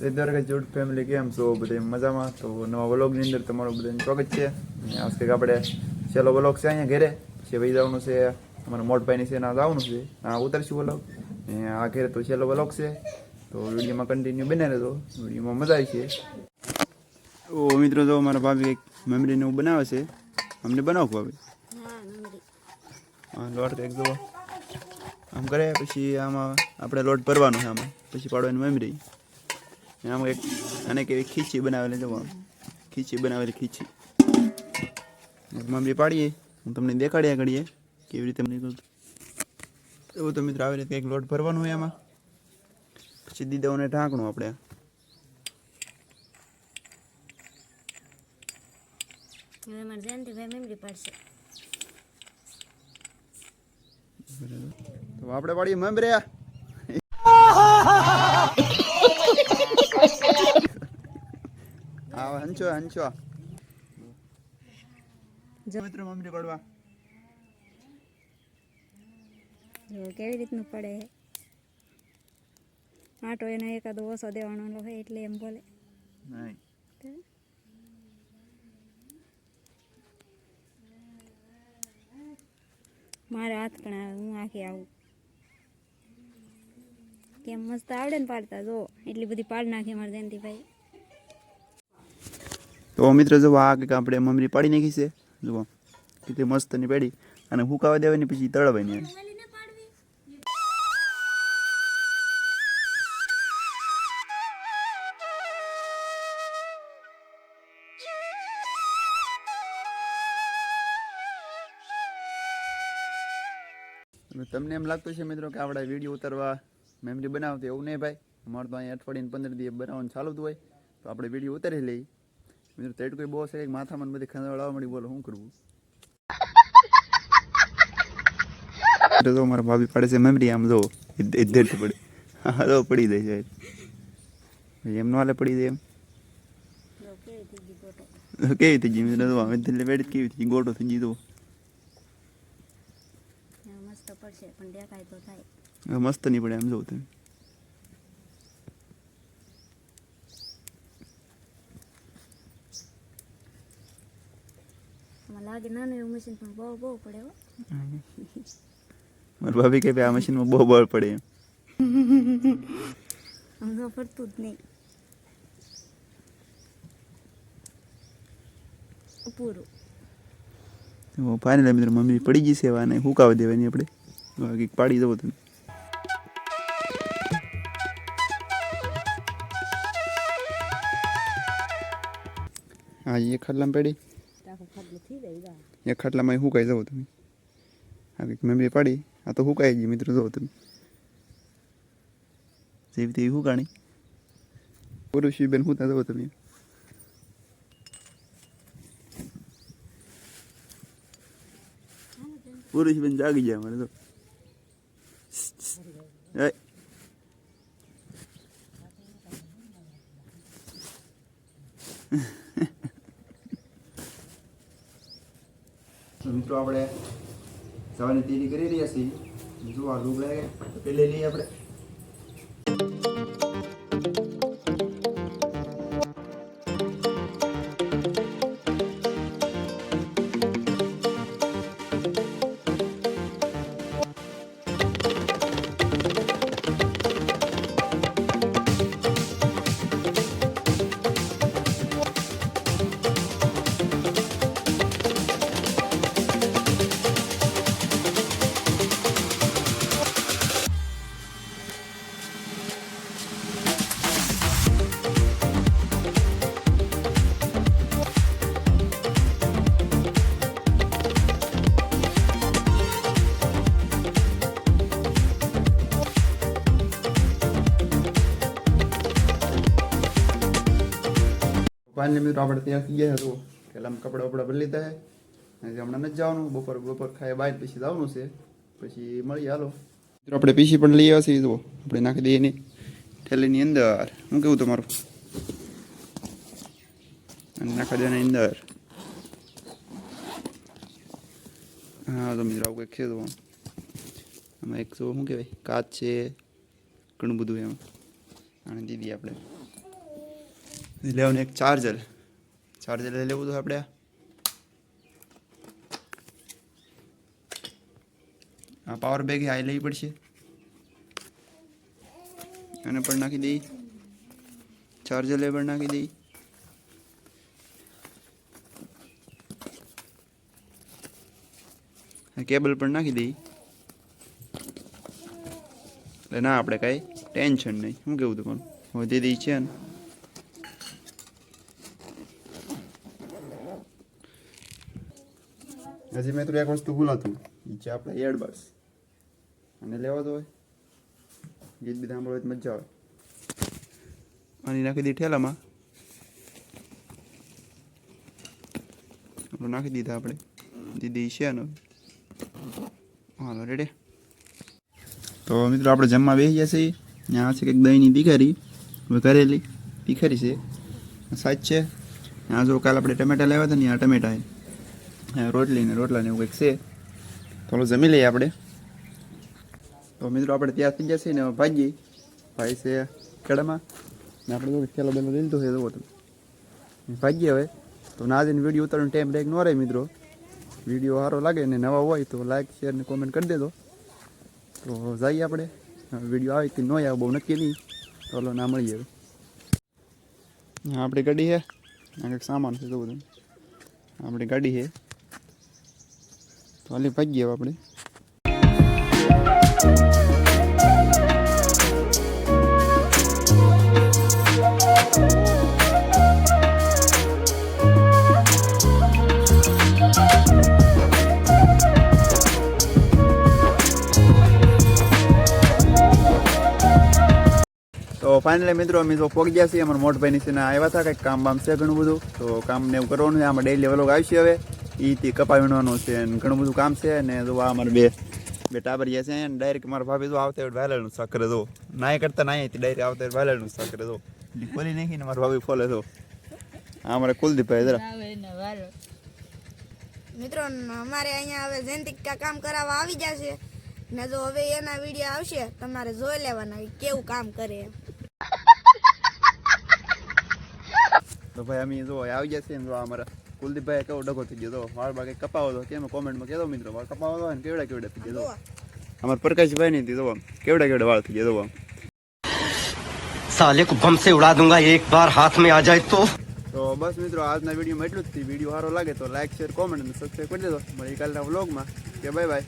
જય દ્વારકા જોડ ફેમિલી કેમ છો? બધે મજામાં? તો નવા વ્લોગની અંદર તમારું બધા સ્વાગત છે. આ કંઈક આપણે છેલ્લો વ્લોગ છે અહીંયા ઘરે. પછી ભાઈ જવાનું છે, અમારા મોટભાઈની છે, ના જવાનું છે. ના ઉતરશું વ્લોગ. ને આ ઘરે તો છેલ્લો વ્લોગ છે. તો વિડીયોમાં કન્ટિન્યુ બને રહેતો વિડીયોમાં મજા આવી છે. ઓ મિત્રો તો મારા ભાભી કંઈક મેમરીને એવું બનાવે છે, અમને બનાવું ભાભી. હા, લોટ કંઈક જુઓ. આમ કરે પછી આમાં આપણે લોટ ભરવાનો છે આમાં. પછી પાડવાની મેમરી આમાં એક અને કેવી ખીચી બનાવેલી જુઓ. ખીચી બનાવેલી ખીચી. મમ્મી પાડીએ. હું તમને દેખાડ્યા કરીએ કેવી રીતે નીકળતું એવું તો મિત્રો આવી રીતે કંઈક લોટ ભરવાનું હોય આમાં. પછી દીદાઓને ઢાંકણું આપણે. તો આપણે પાડીએ મેમરી હા હંચો હંચો. મિત્રો મમ્મી પડવા. જો કેવી રીતનું પડે આટો એનો એકાદો ઓછો દેવાનો હોય એટલે એમ બોલે. મારા મારે હાથ પણ આવે હું આખી આવું. કેમ મસ્ત આવડે ને પાડતા જો. એટલી બધી પાડ નાખી મારે જયંતિભાઈ તો મિત્ર જો આ કંઈક આપણે મમરી પાડી નાખી છે, જુઓ. કેટલી મસ્તની પેડી અને હુકાવા દેવાની, પછી તળવાની. તમને એમ લાગતું છે મિત્રો કે આપણે વીડિયો ઉતારવા મેમરી બનાવતી એવું નહીં ભાઈ. અમારે તો અહીંયા અઠવાડિયે પંદર દિવસ બનાવવાનું ચાલુ હોય. તો આપણે વીડિયો ઉતારી લઈએ. મિત્રો તેડ કોઈ બહુ છે માથામાં ને બધી ખંજવાળવા મળી બોલો શું કરવું તો તો મારા ભાભી પાડે છે મેમરી આમ જો ઇધર પડે હા તો પડી જાય છે એમ નો હાલે પડી જાય એમ કેવી થઈ ગઈ ગોટો તો મિત્રો જો એટલે બેડી કેવી થઈ ગોટો થઈ ગઈ તો મસ્ત પડશે પણ દેખાય તો થાય મસ્ત નહીં પડે એમ જોવું તમે આમાં લાગે નાનું એવું મશીન પણ બહુ બહુ પડે હો. મારા ભાભી કે ભાઈ આ મશીનમાં બહુ બળ પડે એમ. તો ફરતું જ નહીં. પૂરું. ફાઇનલ મિત્રો મમ્મી પડી ગઈ સેવા આને હુકાવા દેવાની આપણે. બાકી પાડી દઉં તમે હા એ ખાટલામાં પડી. એક ખાટલામાં હુકાઈ જાઓ તમે આ કંઈક મમ્મી પાડી આ તો હુકાઈ ગઈ મિત્રો જાઓ તમે જેવી તેવી હુકાણી પુરુષી બેન હુતા જાઓ તમે પુરુષ બેન જાગી જાય મારે તો એ મિત્રો આપણે સવારની તૈયારી કરી રહ્યા છીએ. જો આ લુગડા પેલે લઈએ આપણે. પાંચ મિત્રો આપણે ત્યાંથી ગયા હતો પેલા કપડા વપડા ભરી લીધા છે. હમણાં નથી જવાનું. બપોર બપોર ખાય બાય પછી જવાનું છે. પછી મળીએ, હાલો. મિત્રો, આપણે પીસી પણ લઈ આવ્યા છીએ, જુઓ. આપણે નાખી દઈએ એની થેલીની અંદર. શું કેવું તમારું? અને નાખી દે અંદર. હા, તો મિત્રો, આવું કંઈક છે તો આમાં એક શું કહેવાય? કાચ છે. ઘણું બધું એમ. આને દીધી આપણે. લેવાનું એક ચાર્જર ચાર્જર લઈ લેવું તો આપણે આ. પાવર બેગ આ લેવી પડશે. અને પણ નાખી દઈ. ચાર્જર લેબર નાખી દઈ. કેબલ પણ નાખી દઈ. એટલે ના આપણે કાંઈ ટેન્શન નહીં. શું કેવું તમારું વધી દઈ છે ને. હજી મેં તો એક વસ્તુ ભૂલાતું એ છે આપણે એડબસ અને લેવા હોય ગીત બી સાંભળો તો મજા આવે. અને નાખી દી ઠેલામાં. આપણે નાખી દીધા આપણે. દીદી છે ને. હાલો રેડે તો મિત્રો, આપણે જમવા બેસી ગયા છીએ. ત્યાં છે કંઈક દહીંની હવે કરેલી તીખારી છે. સાચ છે. ત્યાં જો કાલ આપણે ટમેટા લાવ્યા હતા ને, આ ટમેટા રોટલી ને રોટલા ને એવું કંઈક છે. થોડું જમી લઈએ આપણે. તો મિત્રો આપણે ત્યાં થઈ ગયા છીએ ને ભાગીએ ભાઈ છે કેળામાં ને આપણે તો ખેલો બેલો લીધો છે તો હતું ભાગીએ હવે. તો ના જઈને વીડિયો ઉતારવાનો ટાઈમ બ્રેક ન રહે મિત્રો. વીડિયો સારો લાગે ને નવા હોય તો લાઈક શેર ને કોમેન્ટ કરી દેજો. તો જઈએ આપણે. વીડિયો આવે કે ન આવે બહુ નક્કી નહીં. તો હાલો ના મળીએ હવે. હા, આપણી ગાડી છે. આ કંઈક સામાન છે તો બધું આપણી ગાડી છે. તો હાલી હવે આપણે તો ફાઇનલી મિત્રો, અમે તો પહોંચી ગયા છીએ અમારા મોટભાઈ નીચે આવ્યા હતા કંઈક કામ બામ છે ઘણું બધું. તો કામ ને એવું કરવાનું છે, આમાં ડેલી વ્લોગ આવશે હવે. એ તે કપા વીણવાનું છે અને ઘણું બધું કામ છે ને જો આ અમારે બે બે ટાબરિયા છે અને ડાયરેક્ટ મારા ભાભી તો આવતા વાયલરનું શાક કરે તો નાય કરતા નાય ડાયરેક્ટ આવતા વાયલરનું શાક કરે તો ખોલી નાખીને મારા ભાભી ફોલે તો હા અમારે કુલદીપભાઈ જરા. મિત્રો ન- અમારે અહીંયા હવે જયંતિકા કામ કરાવવા આવી જશે ને જો હવે એના વીડિયો આવશે તમારે જોઈ લેવાના કેવું કામ કરે એમ. તો ભાઈ અમે જો આવી જશે ને જો અમારા કુલદીપભાઈ કેવો ડગો થઈ ગયો હતો વાળ બાકી કપાવો તો કેમ કોમેન્ટમાં કેદો મિત્રો વાળ કપાવો તો ને કેવડા કેવડા થઈ ગયો અમારા પ્રકાશભાઈ નહીં દીધો કેવડા કેવડા વાળ થઈ ગયો સાલે કો બમ સે ઉડા દુંગા એક બાર હાથ મે આ જાય તો તો બસ મિત્રો આજના વિડીયોમાં એટલું જ થયું. વીડિયો સારો લાગે તો લાઈક શેર કોમેન્ટ અને સબસ્ક્રાઈબ કરી દેજો. મળી કાલના વ્લોગમાં કે બાય બાય